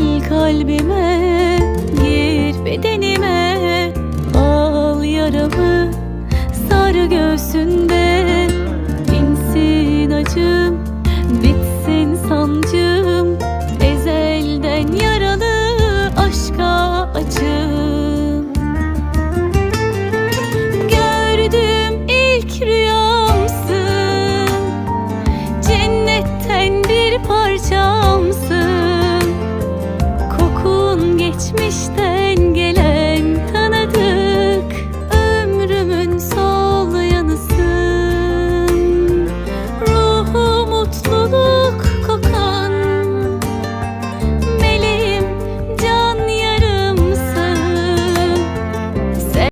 Gel kalbime gir bedenime. Al yaramı sar göğsünde. Dinsin acım bitsin sancım. Ezelden yaralı aşka açım. Gördüm ilk rüyamsın. Cennetten bir parçamsın. geçmişte.